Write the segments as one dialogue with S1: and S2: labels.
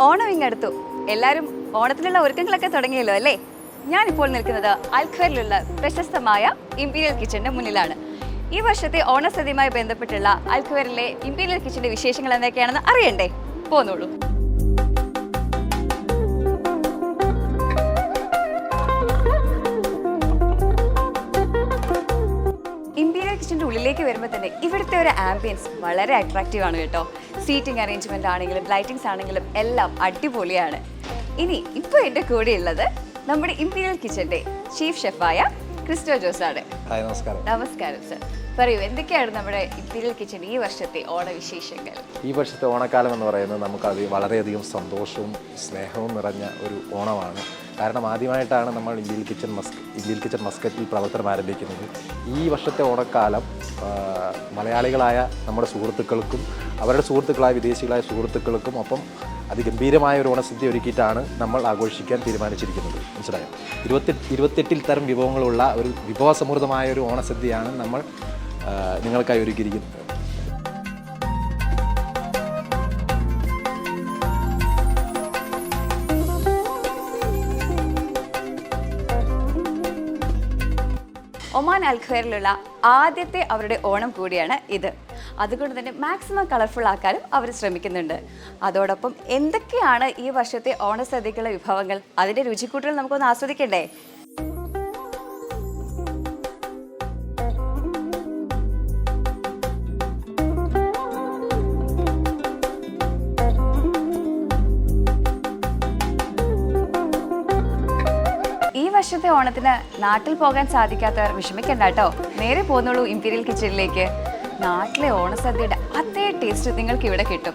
S1: ഓണം ഇങ്ങടുത്തു. എല്ലാവരും ഓണത്തിനുള്ള ഒരുക്കങ്ങളൊക്കെ തുടങ്ങിയല്ലോ അല്ലേ? ഞാനിപ്പോൾ നിൽക്കുന്നത് അൽഖറിലുള്ള പ്രശസ്തമായ ഇമ്പീരിയൽ കിച്ചന്റെ മുന്നിലാണ്. ഈ വർഷത്തെ ഓണസദ്യയുമായി ബന്ധപ്പെട്ടുള്ള അൽഖറിലെ ഇമ്പീരിയൽ കിച്ചന്റെ വിശേഷങ്ങൾ എന്തൊക്കെയാണെന്ന് അറിയണ്ടേ? പോന്നോളൂ. ഉള്ളിലേക്ക് വരുമ്പോൾ തന്നെ ഇവിടുത്തെ ഒരു ആംബിയൻസ് വളരെ അട്രാക്റ്റീവ് ആണ് കേട്ടോ. സീറ്റിംഗ് അറേഞ്ച്മെന്റ് ആണെങ്കിലും ലൈറ്റിംഗ്സ് ആണെങ്കിലും എല്ലാം അടിപൊളിയാണ്. ഇനി ഇപ്പോൾ എന്റെ കൂടെയുള്ളത് നമ്മുടെ ഇമ്പീരിയൽ കിച്ചന്റെ ചീഫ് ഷെഫായ ക്രിസ്റ്റോ ജോസ് ആണ്
S2: ഹായ് നമസ്കാരം.
S1: നമസ്കാരം സർ. പറയൂ എന്തൊക്കെയാണ് നമ്മുടെ ഇമ്പീരിയൽ കിച്ചൺ ഈ വർഷത്തെ ഓണവിശേഷങ്ങൾ?
S2: ഈ വർഷത്തെ ഓണക്കാലം എന്ന് പറയുന്നത് നമുക്ക് നമുക്കത് വളരെയധികം സന്തോഷവും സ്നേഹവും നിറഞ്ഞ ഒരു ഓണമാണ്. കാരണം ആദ്യമായിട്ടാണ് നമ്മൾ ഇന്ത്യയിൽ കിച്ചൺ മസ്ക് ഇന്ത്യയിൽ കിച്ചൺ മസ്കറ്റിൽ പ്രവർത്തനം ആരംഭിക്കുന്നത്. ഈ വർഷത്തെ ഓണക്കാലം മലയാളികളായ നമ്മുടെ സുഹൃത്തുക്കൾക്കും അവരുടെ സുഹൃത്തുക്കളായ വിദേശികളായ സുഹൃത്തുക്കൾക്കും ഒപ്പം അതിഗംഭീരമായ ഒരു ഓണസദ്യ ഒരുക്കിയിട്ടാണ് നമ്മൾ ആഘോഷിക്കാൻ തീരുമാനിച്ചിരിക്കുന്നത്. മനസ്സിലായോ? ഇരുപത്തി ഇരുപത്തെട്ടിൽ തരം വിഭവങ്ങളുള്ള ഒരു വിഭവസമൃദ്ധമായ ഒരു ഓണസദ്യയാണ് നമ്മൾ നിങ്ങൾക്കായി ഒരുക്കിയിരിക്കുന്നത്.
S1: ഒമാൻ അൽഖയറിലുള്ള ആദ്യത്തെ അവരുടെ ഓണം കൂടിയാണ് ഇത്. അതുകൊണ്ട് തന്നെ മാക്സിമം കളർഫുൾ ആക്കാനും അവർ ശ്രമിക്കുന്നുണ്ട്. അതോടൊപ്പം എന്തൊക്കെയാണ് ഈ വർഷത്തെ ഓണസദ്യക്കുള്ള വിഭവങ്ങൾ? അതിന്റെ രുചിക്കൂട്ടുകൾ നമുക്കൊന്ന് ആസ്വദിക്കണ്ടേ? വർഷത്തെ ഓണത്തിന് നാട്ടിൽ പോകാൻ സാധിക്കാത്തവർ വിഷമിക്കണ്ട കേട്ടോ. നേരെ പോന്നോളൂ ഇമ്പീരിയൽ കിച്ചണിലേക്ക് നാട്ടിലെ ഓണസദ്യയുടെ അതേ ടേസ്റ്റ് നിങ്ങൾക്ക് ഇവിടെ കിട്ടും.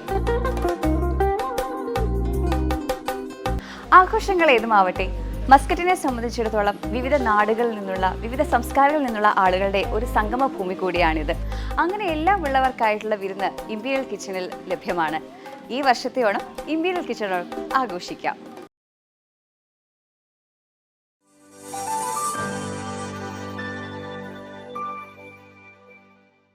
S1: ആഘോഷങ്ങൾ ഏതുമാവട്ടെ? മസ്കറ്റിനെ സംബന്ധിച്ചിടത്തോളം വിവിധ നാടുകളിൽ നിന്നുള്ള വിവിധ സംസ്കാരങ്ങളിൽ നിന്നുള്ള ആളുകളുടെ ഒരു സംഗമ ഭൂമി കൂടിയാണിത്. അങ്ങനെ എല്ലാം ഉള്ളവർക്കായിട്ടുള്ള വിരുന്ന് ഇമ്പീരിയൽ കിച്ചണിൽ ലഭ്യമാണ്. ഈ വർഷത്തെ ഓണം ഇമ്പീരിയൽ കിച്ചണോട് ആഘോഷിക്കാം.